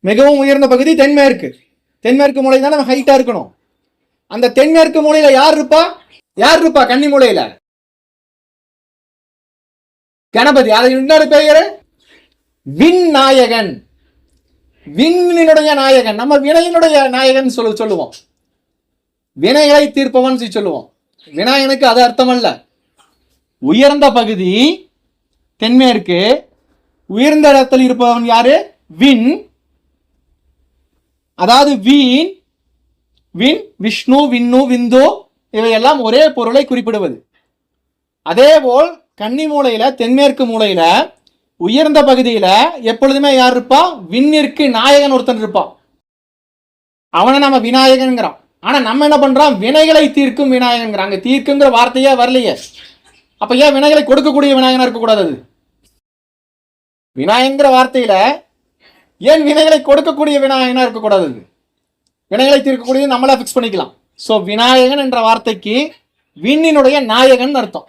மிகவும் உயர்ந்த பகுதி தென்மேற்கு. தென்மேற்கு மூலை தான் நம்ம ஹைட்டாக இருக்கணும். அந்த தென்மேற்கு மூலையில் யார் இருப்பா? யார் இருப்பா கன்னி மூலையில்? கணபதி. அது இன்னொரு பெயர் விண்ணாயகன் விண்ணினுடைய நாயகன். நம்ம வினையினுடைய நாயகன் சொல்லு சொல்லுவோம். வினைகளை தீர்ப்பவன் சொல்லி சொல்லுவோம். விநாயகனுக்கு அது அர்த்தம் அல்ல உயர்ந்த பகுதி தென்மேற்கு. உயர்ந்த இடத்தில் இருப்பவன் யாரு? விண் அதாவது வீண் விண் விஷ்ணு விண்ணு விந்து இவையெல்லாம் ஒரே பொருளை குறிப்பிடுவது. அதேபோல் கன்னி மூலையில தென்மேற்கு மூலையில உயர்ந்த பகுதியில எப்பொழுதுமே யார் இருப்பா? விண்ணிற்கு நாயகன் ஒருத்தன் இருப்பான் அவனை நம்ம விநாயகன்கிறான் ஆனா நம்ம என்ன பண்றோம்? வினைகளை தீர்க்கும் விநாயகன்கிறாங்க தீர்க்குங்கிற வார்த்தையே வரலையே. அப்ப ஏன் வினைகளை கொடுக்கக்கூடிய விநாயகனா இருக்கக்கூடாது அது? விநாயகங்கிற வார்த்தையில ஏன் வினைகளை கொடுக்கக்கூடிய விநாயகனா இருக்கக்கூடாது? அது வினைகளை தீர்க்கக்கூடியது நம்மளா ஃபிக்ஸ் பண்ணிக்கலாம். ஸோ விநாயகன் என்ற வார்த்தைக்கு விண்ணினுடைய நாயகன் அர்த்தம்.